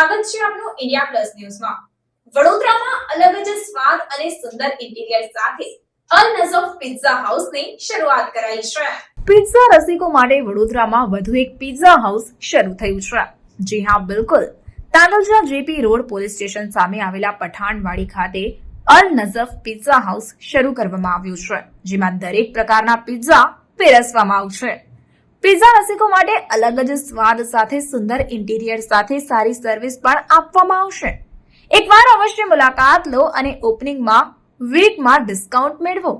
સ્વાગત છે આપનું ઇન્ડિયા પ્લસ ન્યૂઝમાં. વડોદરામાં અલગ જ સ્વાદ અને સુંદર ઇન્ટિરિયર સાથે અલ નઝફ પિઝા હાઉસની શરૂઆત કરાઈ છે. પિઝા રસિકો માટે વડોદરામાં વધુ એક પિઝા હાઉસ શરૂ થયું છે. જી હા, બિલકુલ. Tandalja JP road police station સામે આવેલા પઠાણવાડી ખાતે અલ નઝફ પિઝા હાઉસ શરૂ કરવામાં આવ્યું છે, જેમાં દરેક પ્રકારના પિઝા પીરસવામાં આવશે. પિઝા રસિકો માટે અલગ જ સ્વાદ સાથે સુંદર ઇન્ટિરિયર સાથે સારી સર્વિસ પણ આપવામાં આવશે. એકવાર અવશ્ય મુલાકાત લો અને ઓપનિંગમાં વીકમાં ડિસ્કાઉન્ટ મેળવો.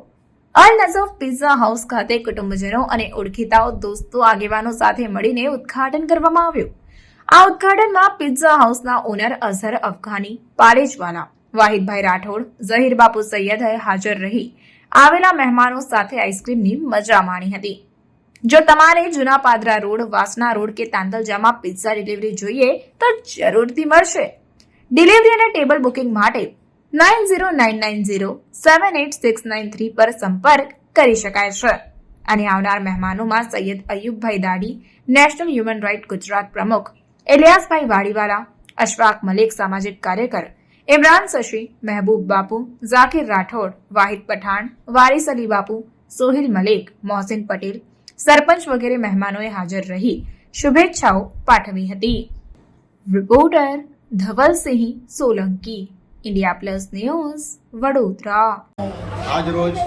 અલ નઝફ પિઝા હાઉસ ખાતે કુટુંબજનો અને ઓળખીતાઓ દોસ્તો આગેવાનો સાથે મળીને ઉદ્ઘાટન કરવામાં આવ્યું. આ ઉદ્ઘાટનમાં પિઝા હાઉસના ઓનર અઝહર અફઘાની પારેજવાલા વાહિદભાઈ રાઠોડ, ઝહીર બાપુ સૈયદ હાજર રહી. આવેલા મહેમાનો સાથે આઈસ્ક્રીમની મજા માણી હતી. જો તમારે જૂના પાદરા રોડ, વાસના રોડ કે તાંદલજામાં પિઝા ડિલિવરી જોઈએ, તો જરૂરથી મળશે. ડિલિવરી અને ટેબલ બુકિંગ માટે nine zero nine nine zero seven eight six nine three પર સંપર્ક કરી શકાય છે. અને આવનાર મહેમાનોમાં સૈયદ અયુબભાઈ દાડી નેશનલ હ્યુમન રાઇટ ગુજરાત પ્રમુખ, એલિયાસભાઈ વાડીવાલા, અશફાક મલિક સામાજિક કાર્યકર, ઇમરાન શશી, મહેબૂબ બાપુ, ઝાકિર રાઠોડ, વાહિદ પઠાણ, વારિસ અલી બાપુ, સોહિલ મલિક, મોહસિન પટેલ સરપંચ વગેરે મહેમાનોએ હાજર રહી શુભેચ્છાઓ પાઠવી હતી. Reporter Dhavalsinh Solanki, India plus news, Vadodara. આજ રોજ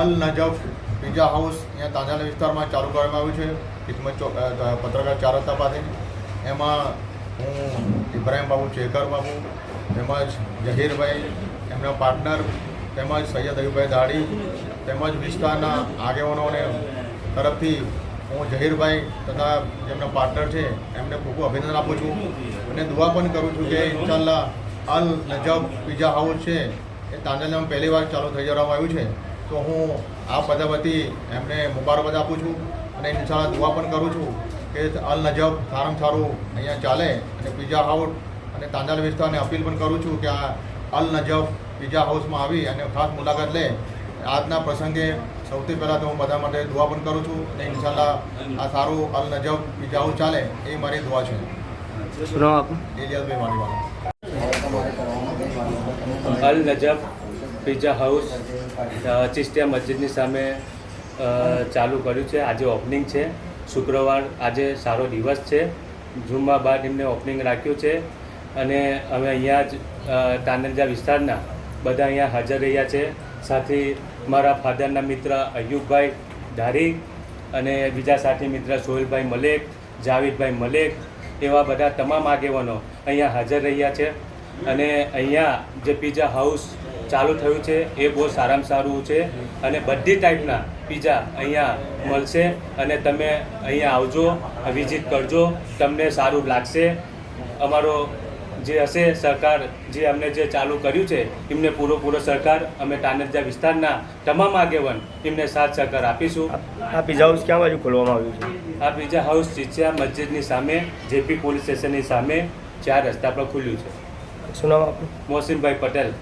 અલ નજફ પિઝા હાઉસ અહીંયા તાંજાના વિસ્તારમાં ચાલુ કરવામાં આવ્યું છે. કિસ્મત પત્રકાર ચાર રસ્તા પાસે. એમાં હું ઇબ્રાહીમ બાબુ ચેકર બાબુ, તેમજ જહીરભાઈ, એમના પાર્ટનર, તેમજ સૈયદ અયુભાઈ દાડી, તેમજ વિસ્તારના આગેવાનોને તરફથી હું જહીરભાઈ તથા જેમના પાર્ટનર છે, એમને ખૂબ ખૂબ અભિનંદન આપું છું. અને દુઆ પણ કરું છું કે ઇન્શાલ્લાહ અલ નજબ પિઝા હાઉસ છે, એ તાંજાલિયામાં પહેલી વાર ચાલુ થઈ જવામાં આવ્યું છે. તો હું આ બધા વતી એમને મુબારકબાદ આપું છું અને ઇન્શાલ્લાહ દુઆ પણ કરું છું કે અલ નજબ સારામાં સારું અહીંયા ચાલે અને પીઝા હાઉસ અને તાંજાલ વિસ્તારને અપીલ પણ કરું છું કે આ અલ નજબ પીઝા હાઉસમાં આવી અને ખાસ મુલાકાત લે. આજના પ્રસંગે સૌથી પહેલાં તો હું બધા માટે દુઆ પણ કરું છું અને ઇન્શાલ્લાહ આ સારું અલ નજબ પિઝા ચાલે એ મારી દુઆ છે. અલ નજબ પિઝા હાઉસ ચિસ્તિયા મસ્જિદની સામે ચાલુ કર્યું છે. આજે ઓપનિંગ છે. શુક્રવાર આજે સારો દિવસ છે. જુમ્મા બાદ એમને ઓપનિંગ રાખ્યું છે. અને અમે અહીંયા જ તાનંજા વિસ્તારના બધા અહીંયા હાજર રહ્યા છે. સાથે મારા ફાધરના મિત્ર અયુબભાઈ ધારી અને બીજા સાથી મિત્ર સોહેલભાઈ મલેક, જાવેદભાઈ મલેક એવા બધા તમામ આગેવાનો અહીંયા હાજર રહ્યા છે. અને અહીંયા જે પીઝા હાઉસ ચાલુ થયું છે એ બહુ સારામાં સારું છે અને બધી ટાઈપના પિઝા અહીંયા મળશે અને તમે અહીંયા આવજો વિઝિટ કરજો, તમને સારું લાગશે. અમારો જે હશે સરકાર જે અમને જે ચાલુ કર્યું છે એમને પૂરો પૂરો સરકાર અમે તાનેજા વિસ્તારના તમામ આગેવાન એમને સાથ સહકાર આપીશું. આ પિઝા હાઉસ ક્યાં બાજુ ખોલવામાં આવ્યું છે? આ પિઝા હાઉસ ચીચિયા મસ્જિદની સામે જેપી પોલીસ સ્ટેશનની સામે ચાર રસ્તા પર ખુલ્યું છે. શું નામ આપનું? મોહસિનભાઈ પટેલ.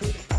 Thank